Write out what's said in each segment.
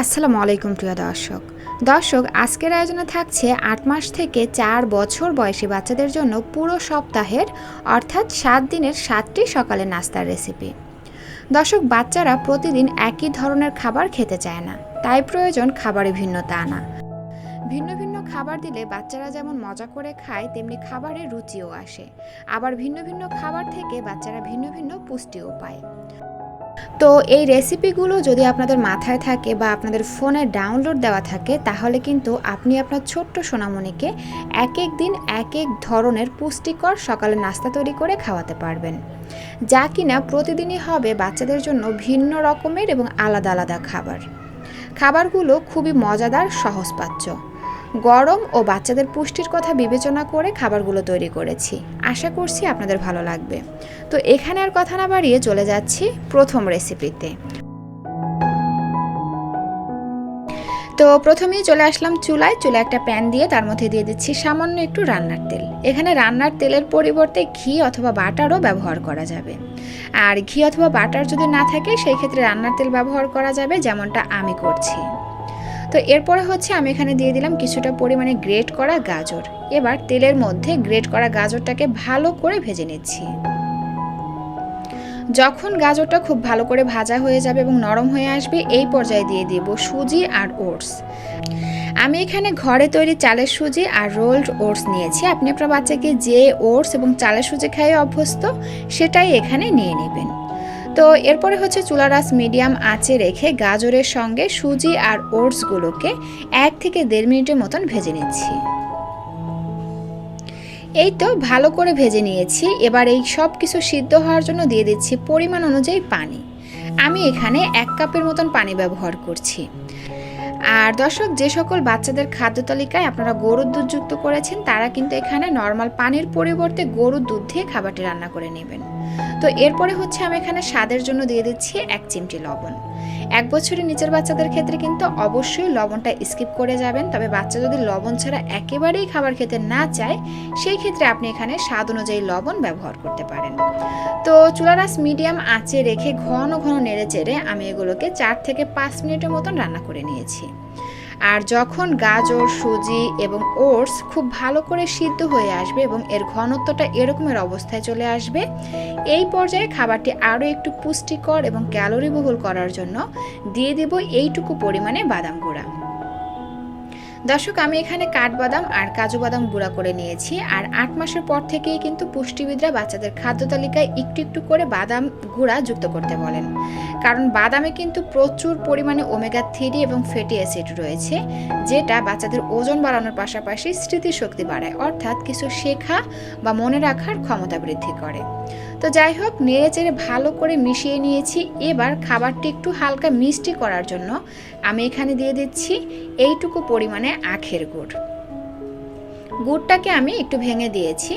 আসসালামু আলাইকুম, প্রিয় দর্শক। দর্শক, আজকের আয়োজনে থাকছে আট মাস থেকে চার বছর বয়সী বাচ্চাদের জন্য পুরো সপ্তাহের, অর্থাৎ সাত দিনের সাতটি সকালের নাস্তার রেসিপি। দর্শক, বাচ্চারা প্রতিদিন একই ধরনের খাবার খেতে চায় না, তাই প্রয়োজন খাবারে ভিন্নতা আনা ভিন্ন ভিন্ন খাবার দিলে বাচ্চারা যেমন মজা করে খায়, তেমনি খাবারের রুচিও আসে। আবার ভিন্ন ভিন্ন খাবার থেকে বাচ্চারা ভিন্ন ভিন্ন পুষ্টিও পায়। তো এই রেসিপিগুলো যদি আপনাদের মাথায় থাকে বা আপনাদের ফোনে ডাউনলোড দেওয়া থাকে, তাহলে কিন্তু আপনি আপনার ছোট্ট সোনামণিকে এক এক দিন এক এক ধরনের পুষ্টিকর সকালে নাস্তা তৈরি করে খাওয়াতে পারবেন। যা কিনা প্রতিদিনই হবে বাচ্চাদের জন্য ভিন্ন রকমের এবং আলাদা আলাদা খাবার। খাবারগুলো খুবই মজাদার, সহজপাচ্য। গরম ও বাচ্চাদের পুষ্টির কথা বিবেচনা করে খাবারগুলো তৈরি করেছি। আশা করছি আপনাদের ভালো লাগবে। তো এখানে আর কথা না বাড়িয়ে চলে যাচ্ছি প্রথম রেসিপিতে তো প্রথমেই চলে আসলাম চুলায়। চুলে একটা প্যান দিয়ে তার মধ্যে দিয়ে দিচ্ছি সামান্য একটু রান্নার তেল। এখানে রান্নার তেলের পরিবর্তে ঘি অথবা বাটারও ব্যবহার করা যাবে। আর ঘি অথবা বাটার যদি না থাকে, সেই ক্ষেত্রে রান্নার তেল ব্যবহার করা যাবে, যেমনটা আমি করছি। তো এরপরে হচ্ছে আমি এখানে দিয়ে দিলাম কিছুটা পরিমাণে গ্রেট করা গাজর। এবার তেলের মধ্যে গ্রেট করা গাজরটাকে ভালো করে ভেজে নিচ্ছি। যখন গাজরটা খুব ভালো করে ভাজা হয়ে যাবে এবং নরম হয়ে আসবে, এই পর্যায়ে দিয়ে দিব সুজি আর ওটস। আমি এখানে ঘরে তৈরি চালের সুজি আর রোল্ড ওটস নিয়েছি। আপনি আপনার বাচ্চাকে যে ওটস এবং চালের সুজি খাইয়ে অভ্যস্ত, সেটাই এখানে নিয়ে নেবেন। তো এরপরে হচ্ছে চুলারাস মিডিয়াম আঁচে রেখে গাজরের সঙ্গে সুজি আর ওটসগুলোকে এক থেকে দেড় মিনিটের মতন ভেজে নিচ্ছি। এই তো ভালো করে ভেজে নিয়েছি। এবার এই সব কিছু সিদ্ধ হওয়ার জন্য দিয়ে দিচ্ছি পরিমাণ অনুযায়ী পানি। আমি এখানে এক কাপের মতন পানি ব্যবহার করছি। আর দর্শক, যে সকল বাচ্চাদের খাদ্য তালিকায় আপনারা গরুর দুধ যুক্ত করেছেন, তারা কিন্তু এখানে নর্মাল পানির পরিবর্তে গরুর দুধ দিয়ে খাবারটি রান্না করে নেবেন। তো এরপরে হচ্ছে আমি এখানে স্বাদের জন্য দিয়ে দিচ্ছি এক চিমটি লবণ। এক বছরের নিচের বাচ্চাদের ক্ষেত্রে কিন্তু অবশ্যই লবণটা স্কিপ করে যাবেন। তবে বাচ্চা যদি লবণ ছাড়া একেবারেই খাবার খেতে না চায়, সেই ক্ষেত্রে আপনি এখানে স্বাদ অনুযায়ী লবণ ব্যবহার করতে পারেন। তো চুলারাস মিডিয়াম আঁচে রেখে ঘন ঘন নেড়ে চেড়ে আমি এগুলোকে চার থেকে পাঁচ মিনিটের মতন রান্না করে নিয়েছি। আর যখন গাজর, সুজি এবং ওটস খুব ভালো করে সিদ্ধ হয়ে আসবে এবং এর ঘনত্বটা এরকমের অবস্থায় চলে আসবে, এই পর্যায়ে খাবারটি আরও একটু পুষ্টিকর এবং ক্যালোরিবহুল করার জন্য দিয়ে দেব এইটুকু পরিমাণে বাদাম গুঁড়া। দর্শক, আমি এখানে কাঠবাদাম আর কাজু বাদাম গুঁড়া করে নিয়েছি আর আট মাসের পর থেকেই কিন্তু পুষ্টিবিদরা বাচ্চাদের খাদ্য তালিকায় একটু একটু করে বাদাম গুঁড়া যুক্ত করতে বলেন। কারণ বাদামে কিন্তু প্রচুর পরিমাণে ওমেগা থ্রি এবং ফ্যাটি অ্যাসিড রয়েছে, যেটা বাচ্চাদের ওজন বাড়ানোর পাশাপাশি স্মৃতিশক্তি বাড়ায়, অর্থাৎ কিছু শেখা বা মনে রাখার ক্ষমতা বৃদ্ধি করে। তো যাই হোক নেড়ে চেড়ে ভালো করে মিশিয়ে নিয়েছি। এবার খাবারটি একটু হালকা মিষ্টি করার জন্য আমি এখানে দিয়ে দিচ্ছি এইটুকু পরিমাণে আখের গুড়। গুড়টাকে আমি একটু ভেঙে দিয়েছি।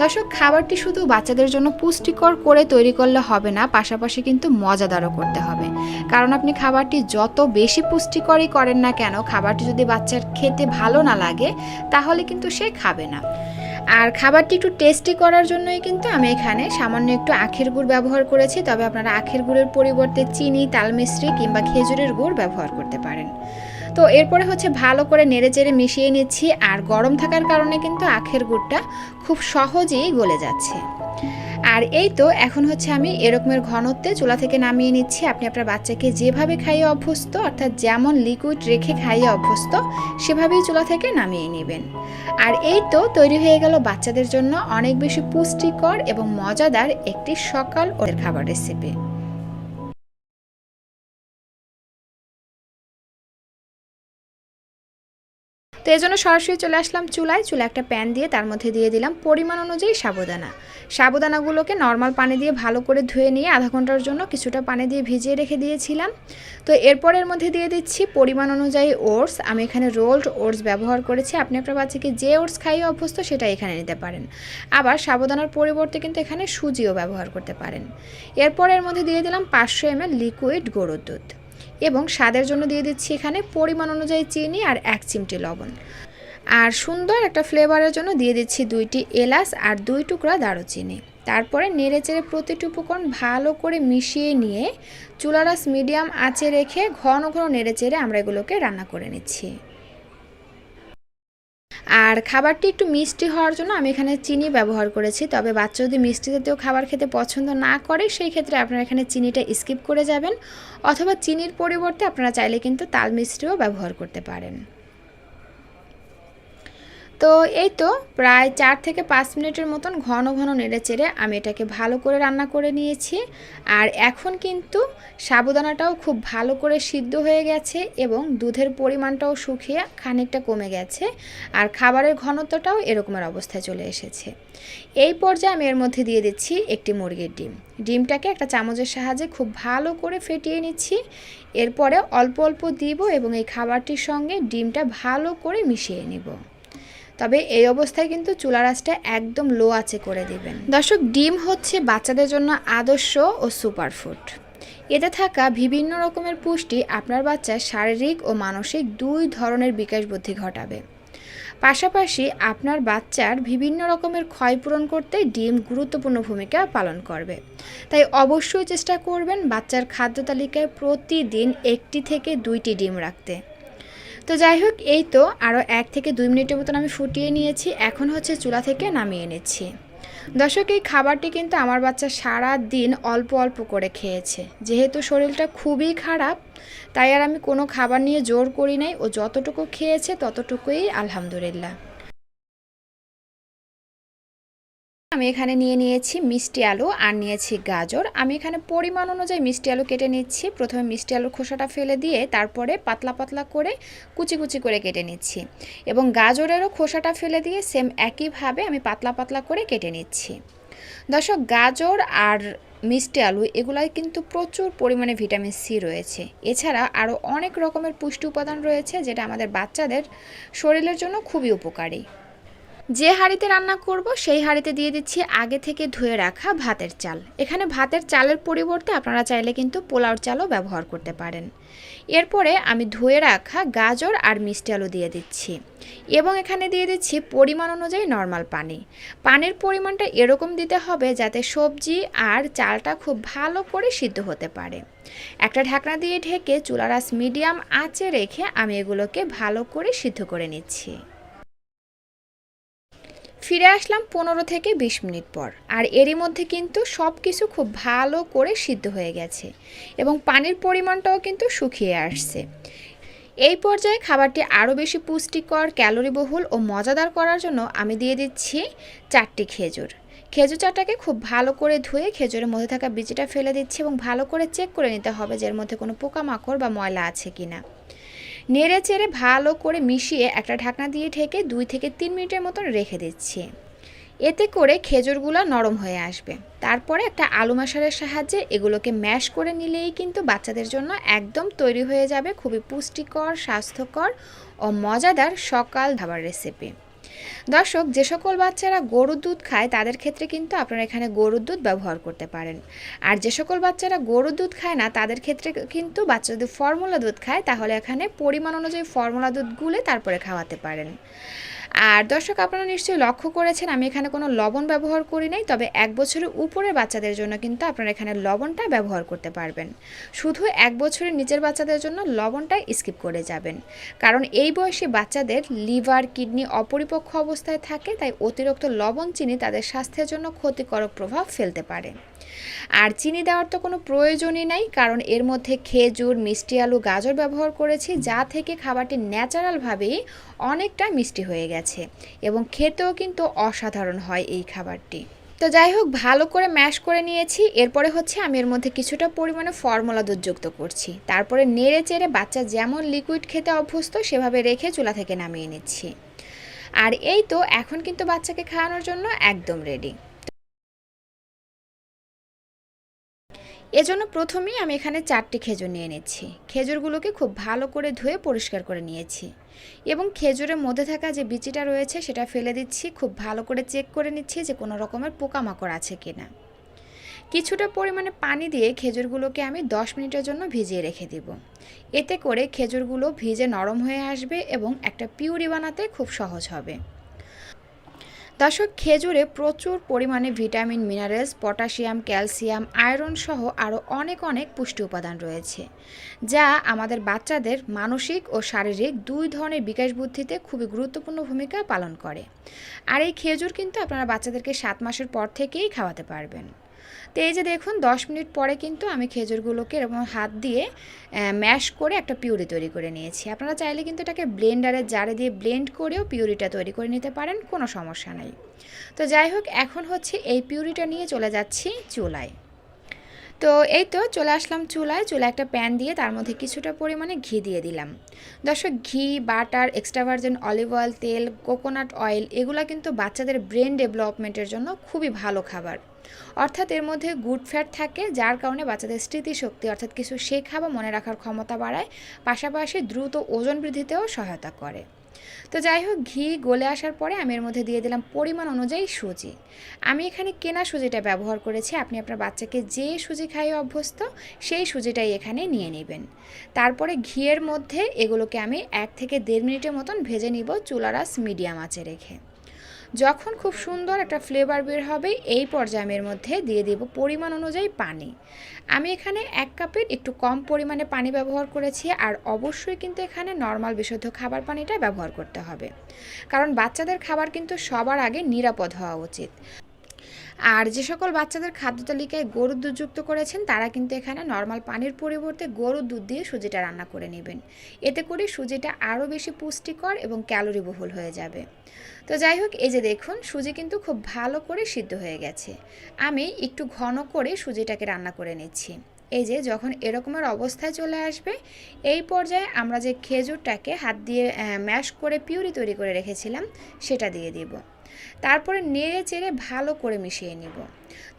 দর্শক, খাবারটি শুধু বাচ্চাদের জন্য পুষ্টিকর করে তৈরি করলে হবে না, পাশাপাশি কিন্তু মজাদারও করতে হবে। কারণ আপনি খাবারটি যত বেশি পুষ্টিকরই করেন না কেন, খাবারটি যদি বাচ্চার খেতে ভালো না লাগে, তাহলে কিন্তু সে খাবে না। আর খাবারটি একটু টেস্টি করার জন্যই কিন্তু আমি এখানে সামান্য একটু আখের গুড় ব্যবহার করেছি। তবে আপনারা আখের গুড়ের পরিবর্তে চিনি তালমিশ্রি কিংবা খেজুরের গুড় ব্যবহার করতে পারেন। তো এরপরে হচ্ছে ভালো করে নেড়ে চেড়ে মিশিয়ে নিচ্ছি। আর গরম থাকার কারণে কিন্তু আখের গুড়টা খুব সহজেই গলে যাচ্ছে। আর এই তো এখন হচ্ছে আমি এরকমের ঘনত্বে চুলা থেকে নামিয়ে নিচ্ছি। আপনি আপনার বাচ্চাকে যেভাবে খাইয়ে অভ্যস্ত, অর্থাৎ যেমন লিকুইড রেখে খাইয়ে অভ্যস্ত, সেভাবেই চুলা থেকে নামিয়ে নেবেন। আর এই তো তৈরি হয়ে গেল বাচ্চাদের জন্য অনেক বেশি পুষ্টিকর এবং মজাদার একটি সকাল ওদের খাবার রেসিপি তো এই জন্য সরাসরি চলে আসলাম চুলায়। চুলা একটা প্যান দিয়ে তার মধ্যে দিয়ে দিলাম পরিমাণ অনুযায়ী সাবুদানা। সাবুদানাগুলোকে নর্মাল পানি দিয়ে ভালো করে ধুয়ে নিয়ে আধা ঘণ্টার জন্য কিছুটা পানি দিয়ে ভিজিয়ে রেখে দিয়েছিলাম। তো এরপর এর মধ্যে দিয়ে দিচ্ছি পরিমাণ অনুযায়ী ওটস। আমি এখানে রোল্ড ওটস ব্যবহার করেছি। আপনি আপনার বাচ্চাকে যে ওটস খাইয়ে অভ্যস্ত সেটা এখানে নিতে পারেন। আবার সাবুদানার পরিবর্তে কিন্তু এখানে সুজিও ব্যবহার করতে পারেন। এরপর এর মধ্যে দিয়ে দিলাম পাঁচশো এম লিকুইড গরুর দুধ। এবং স্বাদের জন্য দিয়ে দিচ্ছি এখানে পরিমাণ অনুযায়ী চিনি আর এক চিমটি লবণ। আর সুন্দর একটা ফ্লেভারের জন্য দিয়ে দিচ্ছি দুইটি এলাচ আর দুই টুকরা দারুচিনি। তারপরে নেড়েচেড়ে প্রতিটি উপকরণ ভালো করে মিশিয়ে নিয়ে চুলারাস মিডিয়াম আঁচে রেখে ঘন ঘন নেড়েচেড়ে আমরা এগুলোকে রান্না করে নিচ্ছি। আর খাবারটি একটু মিষ্টি হওয়ার জন্য আমি এখানে চিনি ব্যবহার করেছি। তবে বাচ্চা যদি মিষ্টি জাতীয় খাবার খেতে পছন্দ না করে, সেই ক্ষেত্রে আপনারা এখানে চিনিটা স্কিপ করে যাবেন। অথবা চিনির পরিবর্তে আপনারা চাইলে কিন্তু তাল মিষ্টিও ব্যবহার করতে পারেন। তো এই তো প্রায় চার থেকে পাঁচ মিনিটের মতন ঘন ঘন নেড়ে চেড়ে আমি এটাকে ভালো করে রান্না করে নিয়েছি। আর এখন কিন্তু সাবুদানাটাও খুব ভালো করে সিদ্ধ হয়ে গেছে এবং দুধের পরিমাণটাও শুকিয়ে খানিকটা কমে গেছে আর খাবারের ঘনত্বটাও এরকমের অবস্থায় চলে এসেছে। এই পর্যায়ে আমি এর মধ্যে দিয়ে দিচ্ছি একটি মুরগির ডিম। ডিমটাকে একটা চামচের সাহায্যে খুব ভালো করে ফেটিয়ে নিচ্ছি। এরপরে অল্প অল্প দিব এবং এই খাবারটির সঙ্গে ডিমটা ভালো করে মিশিয়ে নিব। তবে এই অবস্থায় কিন্তু চুলা রাসটা একদম লো আছে করে দিবেন। দর্শক, ডিম হচ্ছে বাচ্চাদের জন্য আদর্শ ও সুপারফুড এতে থাকা বিভিন্ন রকমের পুষ্টি আপনার বাচ্চার শারীরিক ও মানসিক দুই ধরনের বিকাশ বুদ্ধি ঘটাবে। পাশাপাশি আপনার বাচ্চার বিভিন্ন রকমের ক্ষয়পূরণ করতে ডিম গুরুত্বপূর্ণ ভূমিকা পালন করবে। তাই অবশ্যই চেষ্টা করবেন বাচ্চার খাদ্য তালিকায় প্রতিদিন একটি থেকে দুইটি ডিম রাখতে। তো যাই হোক, এই তো আরও এক থেকে দুই মিনিটের মতন আমি ফুটিয়ে নিয়েছি। এখন হচ্ছে চুলা থেকে নামিয়ে নিচ্ছি। দর্শক, এই খাবারটি কিন্তু আমার বাচ্চা সারা দিন অল্প অল্প করে খেয়েছে। যেহেতু শরীরটা খুবই খারাপ, তাই আর আমি কোনো খাবার নিয়ে জোর করি নাই। ও যতটুকু খেয়েছে ততটুকুই, আলহামদুলিল্লাহ। আমি এখানে নিয়ে নিয়েছি মিষ্টি আলু আর নিয়েছি গাজর। আমি এখানে পরিমাণ অনুযায়ী মিষ্টি আলু কেটে নিচ্ছি। প্রথমে মিষ্টি আলুর খোসাটা ফেলে দিয়ে তারপরে পাতলা পাতলা করে কুচি কুচি করে কেটে নিচ্ছি এবং গাজরেরও খোসাটা ফেলে দিয়ে সেম একইভাবে আমি পাতলা পাতলা করে কেটে নিচ্ছি। দর্শক, গাজর আর মিষ্টি আলু এগুলাই কিন্তু প্রচুর পরিমাণে ভিটামিন সি রয়েছে। এছাড়া আরও অনেক রকমের পুষ্টি উপাদান রয়েছে যেটা আমাদের বাচ্চাদের শরীরের জন্য খুবই উপকারী। যে হাঁড়িতে রান্না করব, সেই হাঁড়িতে দিয়ে দিচ্ছি আগে থেকে ধুয়ে রাখা ভাতের চাল। এখানে ভাতের চালের পরিবর্তে আপনারা চাইলে কিন্তু পোলাওর চালও ব্যবহার করতে পারেন। এরপরে আমি ধুয়ে রাখা গাজর আর মিষ্টি আলু দিয়ে দিচ্ছি এবং এখানে দিয়ে দিচ্ছি পরিমাণ অনুযায়ী নর্মাল পানি। পানির পরিমাণটা এরকম দিতে হবে যাতে সবজি আর চালটা খুব ভালো করে সিদ্ধ হতে পারে। একটা ঢাকনা দিয়ে ঢেকে চুলারাস মিডিয়াম আঁচে রেখে আমি এগুলোকে ভালো করে সিদ্ধ করে নিচ্ছি। ফিরে আসলাম পনেরো থেকে বিশ মিনিট পর। আর এরই মধ্যে কিন্তু সব কিছু খুব ভালো করে সিদ্ধ হয়ে গেছে এবং পানির পরিমাণটাও কিন্তু শুকিয়ে আসছে। এই পর্যায়ে খাবারটি আরও বেশি পুষ্টিকর, ক্যালোরিবহুল ও মজাদার করার জন্য আমি দিয়ে দিচ্ছি চারটি খেজুর। খেজুর চাটাকে খুব ভালো করে ধুয়ে খেজুরের মধ্যে থাকা বীজটা ফেলে দিচ্ছি এবং ভালো করে চেক করে নিতে হবে যে এর মধ্যে কোনো পোকামাকড় বা ময়লা আছে কি না নেড়ে চেড়ে ভালো করে মিশিয়ে একটা ঢাকনা দিয়ে ঢেকে দুই থেকে তিন মিনিটের মতন রেখে দিচ্ছি। এতে করে খেজুরগুলো নরম হয়ে আসবে। তারপরে একটা আলু মশারের সাহায্যে এগুলোকে ম্যাশ করে নিলেই কিন্তু বাচ্চাদের জন্য একদম তৈরি হয়ে যাবে খুবই পুষ্টিকর, স্বাস্থ্যকর ও মজাদার সকাল ধাবার রেসিপি দর্শক, যে সকল বাচ্চারা গরুর দুধ খায়, তাদের ক্ষেত্রে কিন্তু আপনারা এখানে গরুর দুধ ব্যবহার করতে পারেন। আর যে সকল বাচ্চারা গরুর দুধ খায় না, তাদের ক্ষেত্রে কিন্তু বাচ্চা যদি ফর্মুলা দুধ খায়, তাহলে এখানে পরিমাণ অনুযায়ী ফর্মুলা দুধ গুলে তারপরে খাওয়াতে পারেন। আর দর্শক, আপনারা নিশ্চয়ই লক্ষ্য করেছেন, আমি এখানে কোনো লবণ ব্যবহার করি নাই, তবে এক বছরের উপরের বাচ্চাদের জন্য কিন্তু আপনারা এখানে লবণটা ব্যবহার করতে পারবেন। শুধু এক বছরের নিচের বাচ্চাদের জন্য লবণটা স্কিপ করে যাবেন। কারণ এই বয়সী বাচ্চাদের লিভার, কিডনি অপরিপক্ষ অবস্থায় থাকে, তাই অতিরিক্ত লবণ চিনি তাদের স্বাস্থ্যের জন্য ক্ষতিকারক প্রভাব ফেলতে পারে। আর চিনি দেওয়ার তো কোনো প্রয়োজনই নাই, কারণ এর মধ্যে খেজুর, মিষ্টি আলু, গাজর ব্যবহার করেছি, যা থেকে খাবারটি ন্যাচারালভাবেই অনেকটা মিষ্টি হয়ে গেছে এবং খেতেও কিন্তু অসাধারণ হয় এই খাবারটি। তো যাই হোক ভালো করে ম্যাশ করে নিয়েছি। এরপরে হচ্ছে আমি এর মধ্যে কিছুটা পরিমাণে ফর্মুলা দুধ যুক্ত করছি। তারপরে নেড়ে চেড়ে বাচ্চা যেমন লিকুইড খেতে অভ্যস্ত, সেভাবে রেখে চুলা থেকে নামিয়ে নিচ্ছি। আর এই তো, এখন কিন্তু বাচ্চাকে খাওয়ানোর জন্য একদম রেডি এজন্য প্রথমেই আমি এখানে চারটি খেজুর নিয়ে নিচ্ছি খেজুরগুলোকে খুব ভালো করে ধুয়ে পরিষ্কার করে নিয়েছি। এবং খেজুরের মধ্যে থাকা যে বিচিটা রয়েছে, সেটা ফেলে দিচ্ছি, খুব ভালো করে চেক করে নিচ্ছি যে কোনো রকমের পোকামাকড় আছে কি না কিছুটা পরিমাণে পানি দিয়ে খেজুরগুলোকে আমি দশ মিনিটের জন্য ভিজিয়ে রেখে দিব। এতে করে খেজুরগুলো ভিজে নরম হয়ে আসবে এবং একটা পিউরি বানাতে খুব সহজ হবে। দর্শক, খেজুরে প্রচুর পরিমাণে vitamin, minerals, potassium, calcium, iron সহ আরও অনেক অনেক পুষ্টি উপাদান রয়েছে, যা আমাদের বাচ্চাদের মানসিক ও শারীরিক দুই ধরনের বিকাশ বুদ্ধিতে খুবই গুরুত্বপূর্ণ ভূমিকা পালন করে। আর এই খেজুর কিন্তু আপনারা বাচ্চাদেরকে সাত মাসের পর থেকেই খাওয়াতে পারবেন। তো এই যে দেখুন, দশ মিনিট পরে কিন্তু আমি খেজুরগুলোকে এরকম হাত দিয়ে ম্যাশ করে একটা পিউরি তৈরি করে নিয়েছি। আপনারা চাইলে কিন্তু এটাকে ব্লেন্ডারের জারে দিয়ে ব্লেন্ড করেও পিউরিটা তৈরি করে নিতে পারেন, কোনো সমস্যা নেই। তো যাই হোক, এখন হচ্ছে এই পিউরিটা নিয়ে চলে যাচ্ছি চুলায়। তো এই তো চলে আসলাম চুলায় চুলা একটা প্যান দিয়ে তার মধ্যে কিছুটা পরিমাণে ঘি দিয়ে দিলাম। দর্শক, ঘি, butter extra virgin olive oil তেল কোকোনাট অয়েল এগুলো কিন্তু বাচ্চাদের ব্রেন ডেভেলপমেন্টের জন্য খুবই ভালো খাবার। অর্থাৎ এর মধ্যে গুড ফ্যাট থাকে, যার কারণে বাচ্চাদের স্মৃতিশক্তি, অর্থাৎ কিছু শেখা বা মনে রাখার ক্ষমতা বাড়ায়, পাশাপাশি দ্রুত ওজন বৃদ্ধিতেও সহায়তা করে। তো যাই হোক, ঘি গলে আসার পরে আমি এর মধ্যে দিয়ে দিলাম পরিমাণ অনুযায়ী সুজি। আমি এখানে কেনা সুজিটা ব্যবহার করেছি, আপনি আপনার বাচ্চাকে যে সুজি খাইয়ে অভ্যস্ত, সেই সুজিটাই এখানে নিয়ে নেবেন। তারপরে ঘিয়ের মধ্যে এগুলোকে আমি এক থেকে দেড় মিনিটের মতন ভেজে নিব চুলারাস মিডিয়াম আঁচে রেখে। যখন খুব সুন্দর একটা ফ্লেভার বের হবে, এই পর্যায়ের মধ্যে দিয়ে দেব পরিমাণ অনুযায়ী পানি। আমি এখানে এক কাপের একটু কম পরিমাণে পানি ব্যবহার করেছি আর অবশ্যই কিন্তু এখানে নর্মাল বিশুদ্ধ খাবার পানিটা ব্যবহার করতে হবে। কারণ বাচ্চাদের খাবার কিন্তু সবার আগে নিরাপদ হওয়া উচিত। আর যে সকল বাচ্চাদের খাদ্য তালিকায় গরুর দুধ যুক্ত করেছেন, তারা কিন্তু এখানে নর্মাল পানির পরিবর্তে গরুর দুধ দিয়ে সুজিটা রান্না করে নেবেন। এতে করে সুজিটা আরও বেশি পুষ্টিকর এবং ক্যালোরি বহুল হয়ে যাবে। তো যাই হোক, এই যে দেখুন, সুজি কিন্তু খুব ভালো করে সিদ্ধ হয়ে গেছে। আমি একটু ঘন করে সুজিটাকে রান্না করে নিচ্ছি। এই যে যখন এরকমের অবস্থায় চলে আসবে, এই পর্যায়ে আমরা যে খেজুরটাকে হাত দিয়ে ম্যাশ করে পিউরি তৈরি করে রেখেছিলাম, সেটা দিয়ে দিব। তারপরে নেড়ে চেড়ে ভালো করে মিশিয়ে নিব।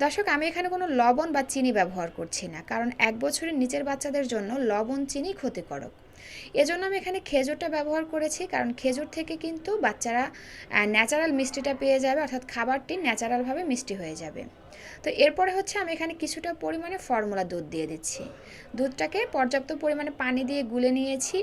দর্শক, আমি এখানে কোনো লবণ বা চিনি ব্যবহার করছি না, কারণ এক বছরের নিচের বাচ্চাদের জন্য লবণ, চিনি ক্ষতিকারক। এজন্য আমি এখানে খেজুরটা ব্যবহার করেছি, কারণ খেজুর থেকে কিন্তু বাচ্চারা ন্যাচারাল মিষ্টিটা পেয়ে যাবে, অর্থাৎ খাবারটি ন্যাচারালভাবে মিষ্টি হয়ে যাবে। তো এরপরে হচ্ছে আমি এখানে কিছুটা পরিমাণে ফর্মুলা দুধ দিয়ে দিচ্ছি। দুধটাকে পর্যাপ্ত পরিমাণে পানি দিয়ে গুলে নিয়েছি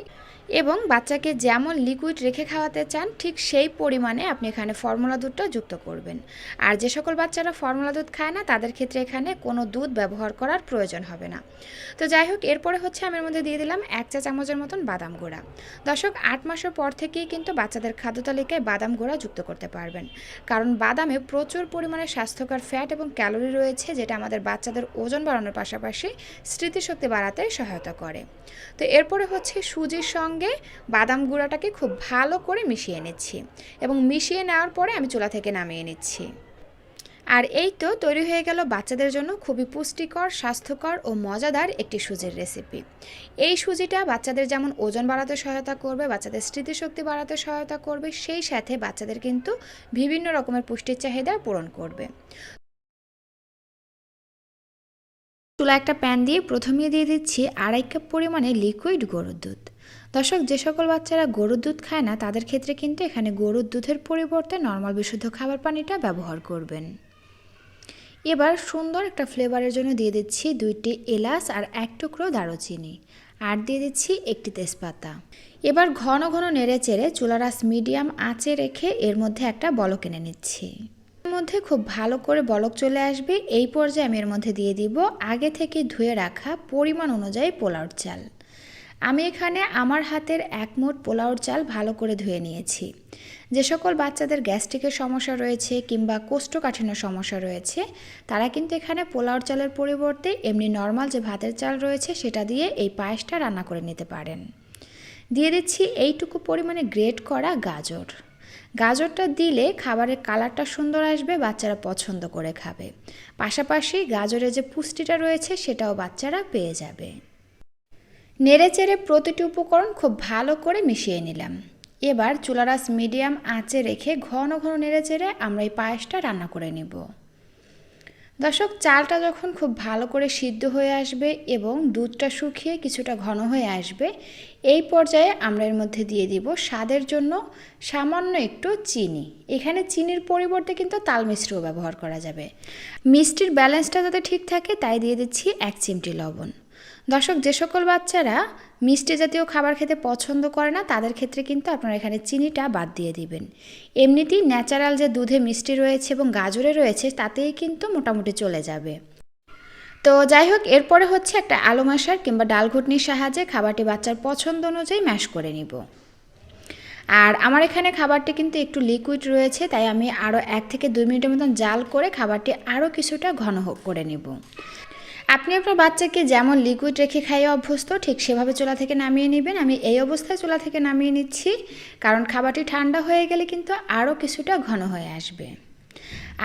এবং বাচ্চাকে যেমন লিকুইড রেখে খাওয়াতে চান, ঠিক সেই পরিমাণে আপনি এখানে ফর্মুলা দুধটা যুক্ত করবেন। আর যে সকল বাচ্চারা ফর্মুলা দুধ খায় না, তাদের ক্ষেত্রে এখানে কোনো দুধ ব্যবহার করার প্রয়োজন হবে না। তো যাই হোক, এরপরে হচ্ছে আমি এর মধ্যে দিয়ে দিলাম এক চা চামচের মতন বাদাম গুঁড়া। দর্শক, আট মাসের পর থেকেই কিন্তু বাচ্চাদের খাদ্য তালিকায় বাদাম গুঁড়া যুক্ত করতে পারবেন। কারণ বাদামে প্রচুর পরিমাণে স্বাস্থ্যকর ফ্যাট এবং ক্যালোরি রয়েছে, যেটা আমাদের বাচ্চাদের ওজন বাড়ানোর পাশাপাশি স্মৃতিশক্তি বাড়াতে সহায়তা করে। তো এরপরে হচ্ছে সুজির সঙ্গে বাদাম গুঁড়াটাকে খুব ভালো করে মিশিয়ে নিচ্ছি এবং মিশিয়ে নেওয়ার পরে আমি চুলা থেকে নামিয়ে নিচ্ছি। আর এই তো তৈরি হয়ে গেল বাচ্চাদের জন্য খুবই পুষ্টিকর, স্বাস্থ্যকর ও মজাদার একটি সুজির রেসিপি এই সুজিটা বাচ্চাদের যেমন ওজন বাড়াতে সহায়তা করবে, বাচ্চাদের স্মৃতিশক্তি বাড়াতে সহায়তা করবে, সেই সাথে বাচ্চাদের কিন্তু বিভিন্ন রকমের পুষ্টির চাহিদা পূরণ করবে। চুলা একটা প্যান দিয়ে প্রথমে দিয়ে দিচ্ছি আড়াই কাপ পরিমাণে লিকুইড গরুর দুধ। দর্শক, যে সকল বাচ্চারা গরুর দুধ খায় না, তাদের ক্ষেত্রে কিন্তু এখানে গরুর দুধের পরিবর্তে নর্মাল বিশুদ্ধ খাবার পানিটা ব্যবহার করবেন। এবার সুন্দর একটা ফ্লেভারের জন্য দিয়ে দিচ্ছি দুইটি এলাচ আর এক টুকরো দারুচিনি। আর দিয়ে দিচ্ছি একটি তেজপাতা। এবার ঘন ঘন নেড়ে চেড়ে চুলারাস মিডিয়াম আঁচে রেখে এর মধ্যে একটা বলক এনে নিচ্ছি। এর মধ্যে খুব ভালো করে বলক চলে আসবে। এই পর্যায়ে আমি এর মধ্যে দিয়ে দিব আগে থেকে ধুয়ে রাখা পরিমাণ অনুযায়ী পোলাওর চাল। আমি এখানে আমার হাতের এক মোট পোলাওর চাল ভালো করে ধুয়ে নিয়েছি। যে সকল বাচ্চাদের গ্যাস্ট্রিকের সমস্যা রয়েছে কিংবা কোষ্ঠকাঠিন্য সমস্যা রয়েছে, তারা কিন্তু এখানে পোলাওর চালের পরিবর্তে এমনি নর্মাল যে ভাতের চাল রয়েছে সেটা দিয়ে এই পায়েসটা রান্না করে নিতে পারেন। দিয়ে দিচ্ছি এইটুকু পরিমাণে গ্রেট করা গাজর। গাজরটা দিলে খাবারের কালারটা সুন্দর আসবে, বাচ্চারা পছন্দ করে খাবে। পাশাপাশি গাজরের যে পুষ্টিটা রয়েছে সেটাও বাচ্চারা পেয়ে যাবে। নেড়ে চেড়ে প্রতিটি উপকরণ খুব ভালো করে মিশিয়ে নিলাম। এবার চুলারাস মিডিয়াম আঁচে রেখে ঘন ঘন নেড়ে চেড়ে আমরা এই পায়েসটা রান্না করে নেব। দর্শক, চালটা যখন খুব ভালো করে সিদ্ধ হয়ে আসবে এবং দুধটা শুকিয়ে কিছুটা ঘন হয়ে আসবে, এই পর্যায়ে আমরা এর মধ্যে দিয়ে দিব স্বাদের জন্য সামান্য একটু চিনি। এখানে চিনির পরিবর্তে কিন্তু তাল মিশ্রিও ব্যবহার করা যাবে। মিষ্টির ব্যালেন্সটা যাতে ঠিক থাকে, তাই দিয়ে দিচ্ছি এক চিমটি লবণ। দর্শক, যে সকল বাচ্চারা মিষ্টি জাতীয় খাবার খেতে পছন্দ করে না, তাদের ক্ষেত্রে কিন্তু আপনারা এখানে চিনিটা বাদ দিয়ে দিবেন। এমনিতেই ন্যাচারাল যে দুধে মিষ্টি রয়েছে এবং গাজরে রয়েছে, তাতেই কিন্তু মোটামুটি চলে যাবে। তো যাই হোক, এরপরে হচ্ছে একটা আলু মাসার কিংবা ডাল ঘুটনির সাহায্যে খাবারটি বাচ্চার পছন্দ অনুযায়ী ম্যাশ করে নিব। আর আমার এখানে খাবারটি কিন্তু একটু লিকুইড রয়েছে, তাই আমি আরও এক থেকে দুই মিনিটের মতন জাল করে খাবারটি আরও কিছুটা ঘন করে নেব। আপনি আপনার বাচ্চাকে যেমন লিকুইড রেখে খাইয়ে অভ্যস্ত, ঠিক সেভাবে চুলা থেকে নামিয়ে নেবেন। আমি এই অবস্থায় চুলা থেকে নামিয়ে নিচ্ছি, কারণ খাবারটি ঠান্ডা হয়ে গেলে কিন্তু আরও কিছুটা ঘন হয়ে আসবে।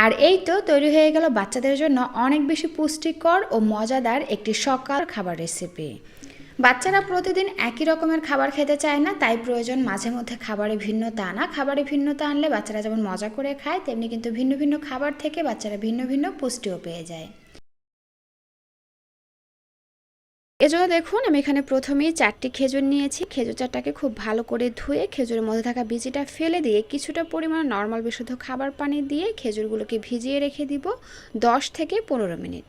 আর এই তো তৈরি হয়ে গেল বাচ্চাদের জন্য অনেক বেশি পুষ্টিকর ও মজাদার একটি সকাল খাবার রেসিপি বাচ্চারা প্রতিদিন একই রকমের খাবার খেতে চায় না, তাই প্রয়োজন মাঝে মধ্যে খাবারে ভিন্নতা আনা খাবারে ভিন্নতা আনলে বাচ্চারা যেমন মজা করে খায়, তেমনি কিন্তু ভিন্ন ভিন্ন খাবার থেকে বাচ্চারা ভিন্ন ভিন্ন পুষ্টিও পেয়ে যায়। এজন্য দেখুন, আমি এখানে প্রথমেই চারটি খেজুর নিয়েছি। খেজুর চারটাকে খুব ভালো করে ধুয়ে খেজুরের মধ্যে থাকা বিচিটা ফেলে দিয়ে কিছুটা পরিমাণ নর্মাল বিশুদ্ধ খাবার পানি দিয়ে খেজুরগুলোকে ভিজিয়ে রেখে দিব দশ থেকে পনেরো মিনিট।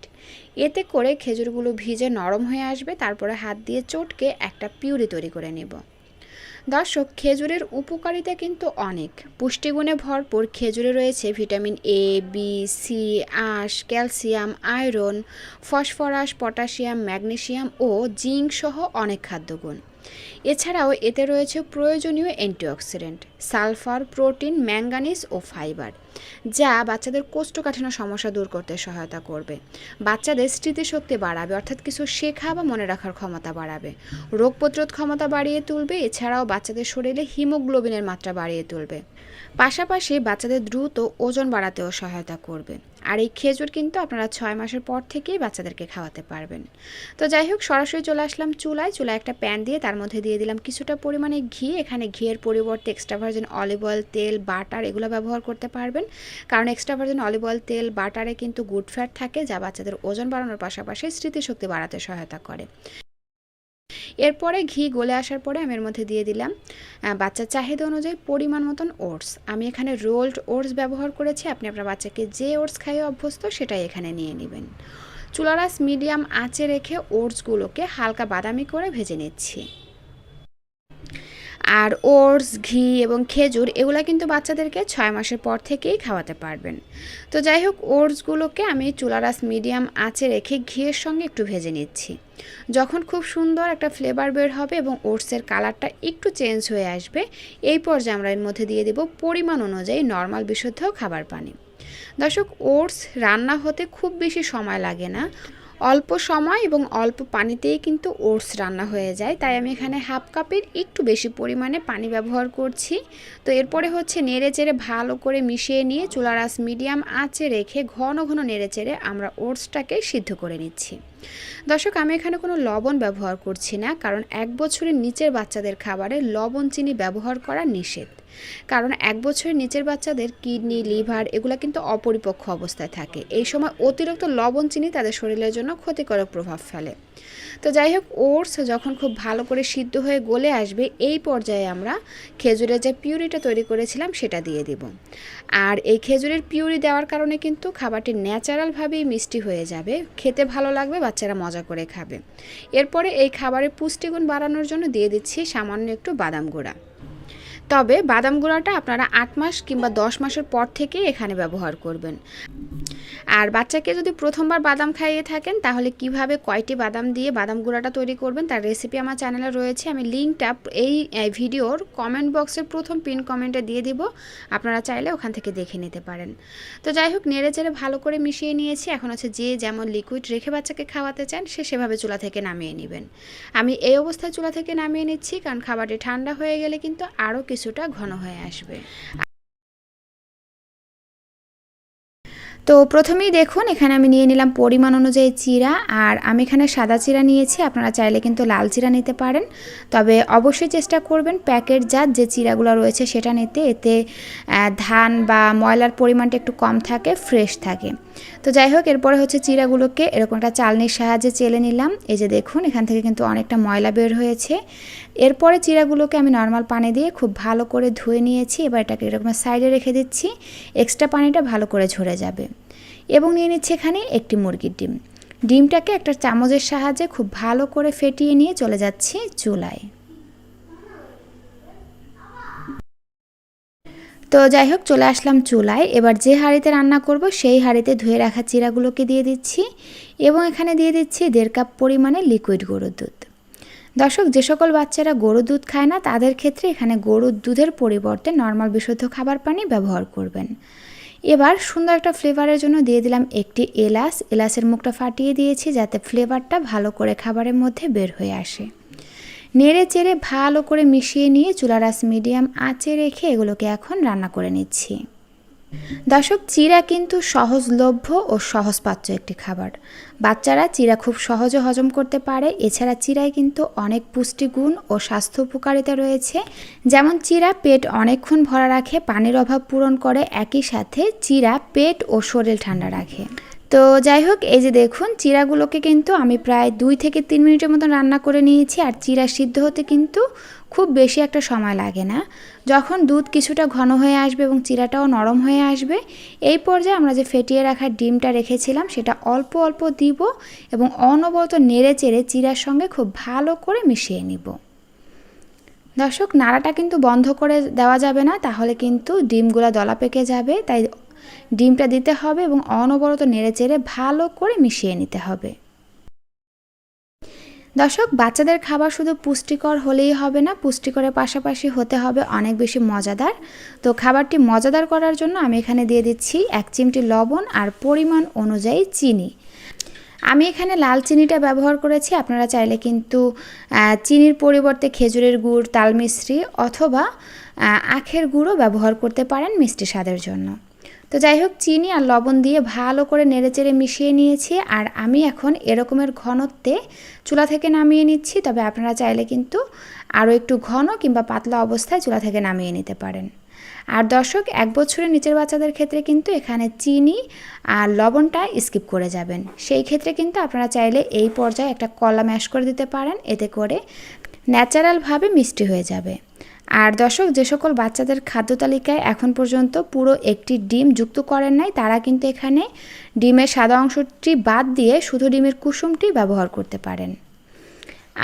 এতে করে খেজুরগুলো ভিজে নরম হয়ে আসবে। তারপরে হাত দিয়ে চটকে একটা পিউরি তৈরি করে নেব। দর্শক, খেজুরের উপকারিতা কিন্তু অনেক। পুষ্টিগুণে ভরপুর খেজুরে রয়েছে ভিটামিন এ বি সি আঁশ, calcium, iron, phosphorus, potassium, magnesium ও জিঙ্ক সহ অনেক খাদ্যগুণ। এছাড়াও এতে রয়েছে প্রয়োজনীয় অ্যান্টিঅক্সিডেন্ট, সালফার, প্রোটিন, ম্যাঙ্গানিজ ও ফাইবার, যা বাচ্চাদের কোষ্ঠকাঠিন্য সমস্যা দূর করতে সহায়তা করবে। বাচ্চাদের স্মৃতিশক্তি বাড়াবে, অর্থাৎ কিছু শেখা বা মনে রাখার ক্ষমতা বাড়াবে। রোগ প্রতিরোধ ক্ষমতা বাড়িয়ে তুলবে, এছাড়াও বাচ্চাদের শরীরে হিমোগ্লোবিনের মাত্রা বাড়িয়ে তুলবে। পাশাপাশি বাচ্চাদের দ্রুত ওজন বাড়াতেও সহায়তা করবে। আর এই খেজুর কিন্তু আপনারা ছয় মাসের পর থেকেই বাচ্চাদেরকে খাওয়াতে পারবেন। তো যাই হোক, সরাসরি চলে আসলাম চুলায়। চুলায় একটা প্যান দিয়ে তার মধ্যে দিয়ে দিলাম কিছুটা পরিমাণে ঘি। এখানে ঘিয়ের পরিবর্তে এক্সট্রা ভার্জিন অলিভ অয়েল তেল বাটার এগুলো ব্যবহার করতে পারবেন। কারণ এক্সট্রা ভার্জিন অলিভ অয়েল তেল বাটারে কিন্তু গুড ফ্যাট থাকে, যা বাচ্চাদের ওজন বাড়ানোর পাশাপাশি স্মৃতিশক্তি বাড়াতে সহায়তা করে। এরপরে ঘি গলে আসার পরে আমি এর মধ্যে দিয়ে দিলাম বাচ্চার চাহিদা অনুযায়ী পরিমাণ মতন ওটস। আমি এখানে রোল্ড ওটস ব্যবহার করেছি, আপনি আপনার বাচ্চাকে যে ওটস খাইয়ে অভ্যস্ত সেটাই এখানে নিয়ে নেবেন। চুলারাস মিডিয়াম আঁচে রেখে ওটসগুলোকে হালকা বাদামি করে ভেজে নিচ্ছি। আর ওটস, ঘি এবং খেজুর এগুলো কিন্তু বাচ্চাদেরকে ছয় মাসের পর থেকেই খাওয়াতে পারবেন। তো যাই হোক, ওটসগুলোকে আমি চুলারাস মিডিয়াম আঁচে রেখে ঘিয়ের সঙ্গে একটু ভেজে নিচ্ছি। যখন খুব সুন্দর একটা ফ্লেভার বের হবে এবং ওটসের কালারটা একটু চেঞ্জ হয়ে আসবে, এই পর্যায়ে আমরা এর মধ্যে দিয়ে দেব পরিমাণ অনুযায়ী নর্মাল বিশুদ্ধ খাবার পানি। দর্শক, ওটস রান্না হতে খুব বেশি সময় লাগে না। অল্প সময় এবং অল্প পানিতেই কিন্তু ওটস রান্না হয়ে যায়। তাই আমি এখানে হাফ কাপের একটু বেশি পরিমাণে পানি ব্যবহার করছি। তো এরপরে হচ্ছে নেড়ে চেড়ে ভালো করে মিশিয়ে নিয়ে চুলার আঁচ মিডিয়াম আঁচে রেখে ঘন ঘন নেড়ে চেড়ে আমরা ওটসটাকে সিদ্ধ করে নিচ্ছি। দর্শক, আমি এখানে কোনো লবণ ব্যবহার করছি না, কারণ এক বছরের নিচের বাচ্চাদের খাবারে লবণ, চিনি ব্যবহার করা নিষেধ। কারণ এক বছরের নিচের বাচ্চাদের কিডনি, লিভার এগুলো কিন্তু অপরিপক্ষ অবস্থায় থাকে। এই সময় অতিরিক্ত লবণ, চিনি তাদের শরীরের জন্য ক্ষতিকারক প্রভাব ফেলে। তো যাই হোক, ওটস যখন খুব ভালো করে সিদ্ধ হয়ে গলে আসবে, এই পর্যায়ে আমরা খেজুরের যে পিউরিটা তৈরি করেছিলাম সেটা দিয়ে দিব। আর এই খেজুরের পিউরি দেওয়ার কারণে কিন্তু খাবারটি ন্যাচারালভাবেই মিষ্টি হয়ে যাবে, খেতে ভালো লাগবে, বাচ্চারা মজা করে খাবে। এরপরে এই খাবারের পুষ্টিগুণ বাড়ানোর জন্য দিয়ে দিচ্ছি সামান্য একটু বাদাম গুঁড়া। তবে বাদাম গুঁড়াটা আপনারা আট মাস কিংবা দশ মাসের পর থেকেই এখানে ব্যবহার করবেন। আর বাচ্চাকে যদি প্রথমবার বাদাম খাইয়ে থাকেন, তাহলে কীভাবে কয়টি বাদাম দিয়ে বাদাম গুঁড়াটা তৈরি করবেন তার রেসিপি আমার চ্যানেলে রয়েছে। আমি লিঙ্কটা এই ভিডিওর কমেন্ট বক্সের প্রথম পিন কমেন্টে দিয়ে দিব। আপনারা চাইলে ওখান থেকে দেখে নিতে পারেন। তো যাই হোক, নেড়ে চেড়ে ভালো করে মিশিয়ে নিয়েছি। এখন হচ্ছে যে যেমন লিকুইড রেখে বাচ্চাকে খাওয়াতে চান, সে সেভাবে চুলা থেকে নামিয়ে নেবেন। আমি এই অবস্থায় চুলা থেকে নামিয়ে নিচ্ছি, কারণ খাবারটি ঠান্ডা হয়ে গেলে কিন্তু আরও কিছুটা ঘন হয়ে আসবে। তো প্রথমেই দেখুন, এখানে আমি নিয়ে নিলাম পরিমাণ অনুযায়ী চিরা, আর আমি এখানে সাদা চিরা নিয়েছি, আপনারা চাইলে কিন্তু লাল চিরা নিতে পারেন। তবে অবশ্যই চেষ্টা করবেন প্যাকেট জাত যে চিরাগুলো রয়েছে সেটা নিতে, এতে ধান বা ময়লার পরিমাণটা একটু কম থাকে, ফ্রেশ থাকে। তো যাই হোক, এরপরে হচ্ছে চিরাগুলোকে এরকম একটা চালনির সাহায্যে চেলে নিলাম। এই যে দেখুন, এখান থেকে কিন্তু অনেকটা ময়লা বের হয়েছে। এরপরে চিরাগুলোকে আমি নর্মাল পানি দিয়ে খুব ভালো করে ধুয়ে নিয়েছি। এবার এটাকে এরকম সাইডে রেখে দিচ্ছি। এক্সট্রা পানিটা ভালো করে ঝরে যাবে। এবং নিয়ে নিচ্ছি এখানে একটি মুরগির ডিম। ডিমটাকে একটা চামচের সাহায্যে খুব ভালো করে ফেটিয়ে নিয়ে চলে যাচ্ছি চুলায়। তো যাই হোক, চলে আসলাম চুলায়। এবার যে হাঁড়িতে রান্না করব, সেই হাঁড়িতে ধুয়ে রাখা চিরাগুলোকে দিয়ে দিচ্ছি। এবং এখানে দিয়ে দিচ্ছি দেড় কাপ পরিমাণে লিকুইড গরুর দুধ। দর্শক, যে সকল বাচ্চারা গরুর দুধ খায় না, তাদের ক্ষেত্রে এখানে গরুর দুধের পরিবর্তে নর্মাল বিশুদ্ধ খাবার পানি ব্যবহার করবেন। এবার সুন্দর একটা ফ্লেভারের জন্য দিয়ে দিলাম একটি এলাচ। এলাচের মুখটা ফাটিয়ে দিয়েছি যাতে ফ্লেভারটা ভালো করে খাবারের মধ্যে বের হয়ে আসে। নেড়ে চেড়ে ভালো করে মিশিয়ে নিয়ে চুলার আঁচ মিডিয়াম আঁচে রেখে এগুলোকে এখন রান্না করে নিচ্ছি। দর্শক, চিরা কিন্তু সহজলভ্য ও সহজপাচ্য একটি খাবার। বাচ্চারা চিরা খুব সহজে হজম করতে পারে। এছাড়া চিরায় কিন্তু অনেক পুষ্টিগুণ ও স্বাস্থ্য উপকারিতা রয়েছে। যেমন চিরা পেট অনেকক্ষণ ভরা রাখে, পানির অভাব পূরণ করে। একই সাথে চিরা পেট ও শরীর ঠান্ডা রাখে। তো যাই হোক, এই যে দেখুন, চিরাগুলোকে কিন্তু আমি প্রায় দুই থেকে তিন মিনিটের মতন রান্না করে নিয়েছি আর চিরা সিদ্ধ হতে কিন্তু খুব বেশি একটা সময় লাগে না। যখন দুধ কিছুটা ঘন হয়ে আসবে এবং চিরাটাও নরম হয়ে আসবে, এই পর্যায়ে আমরা যে ফেটিয়ে রাখা ডিমটা রেখেছিলাম, সেটা অল্প অল্প দিব এবং অনবরত নেড়ে চেড়ে চিরার সঙ্গে খুব ভালো করে মিশিয়ে নিব। দর্শক, নাড়াটা কিন্তু বন্ধ করে দেওয়া যাবে না, তাহলে কিন্তু ডিমগুলো দলা পেকে যাবে, তাই ডিমটা দিতে হবে এবং অনবরত নেড়ে চেড়ে ভালো করে মিশিয়ে নিতে হবে। দর্শক, বাচ্চাদের খাবার শুধু পুষ্টিকর হলেই হবে না, পুষ্টিকরের পাশাপাশি হতে হবে অনেক বেশি মজাদার। তো খাবারটি মজাদার করার জন্য আমি এখানে দিয়ে দিচ্ছি এক চিমটি লবণ আর পরিমাণ অনুযায়ী চিনি। আমি এখানে লাল চিনিটা ব্যবহার করেছি, আপনারা চাইলে কিন্তু চিনির পরিবর্তে খেজুরের গুড় তাল মিশ্রি অথবা আখের গুঁড়ও ব্যবহার করতে পারেন মিষ্টি স্বাদের জন্য। তো যাই হোক চিনি আর লবণ দিয়ে ভালো করে নেড়েচেড়ে মিশিয়ে নিয়েছি আর আমি এখন এরকমের ঘনত্বে চুলা থেকে নামিয়ে নিচ্ছি। তবে আপনারা চাইলে কিন্তু আরও একটু ঘন কিংবা পাতলা অবস্থায় চুলা থেকে নামিয়ে নিতে পারেন। আর দর্শক, এক বছরের নিচের বাচ্চাদের ক্ষেত্রে কিন্তু এখানে চিনি আর লবণটা স্কিপ করে যাবেন। সেই ক্ষেত্রে কিন্তু আপনারা চাইলে এই পর্যায়ে একটা কলা ম্যাশ করে দিতে পারেন। এতে করে ন্যাচারালভাবে মিষ্টি হয়ে যাবে। আর দর্শক, যে সকল বাচ্চাদের খাদ্য তালিকায় এখন পর্যন্ত পুরো একটি ডিম যুক্ত করেন নাই, তারা কিন্তু এখানে ডিমের সাদা অংশটি বাদ দিয়ে শুধু ডিমের কুসুমটি ব্যবহার করতে পারেন।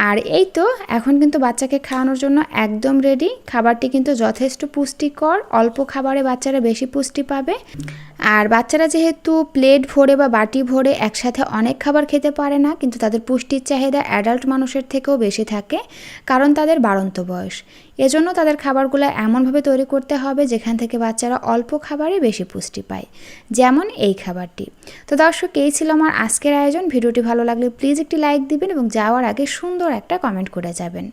আর এই তো, এখন কিন্তু বাচ্চাকে খাওয়ানোর জন্য একদম রেডি খাবারটি কিন্তু যথেষ্ট পুষ্টিকর, অল্প খাবারে বাচ্চারা বেশি পুষ্টি পাবে। আর বাচ্চারা যেহেতু প্লেট ভরে বা বাটি ভরে একসাথে অনেক খাবার খেতে পারে না, কিন্তু তাদের পুষ্টির চাহিদা অ্যাডাল্ট মানুষের থেকেও বেশি থাকে, কারণ তাদের বাড়ন্ত বয়স। এজন্য তাদের খাবারগুলো এমনভাবে তৈরি করতে হবে যেখান থেকে বাচ্চারা অল্প খাবারে বেশি পুষ্টি পায়, যেমন এই খাবারটি। তো দর্শক, এই ছিল আমার আজকের আয়োজন। ভিডিওটি ভালো লাগলে প্লিজ একটি লাইক দিবেন এবং যাওয়ার আগে সুন্দর একটা কমেন্ট করে যাবেন।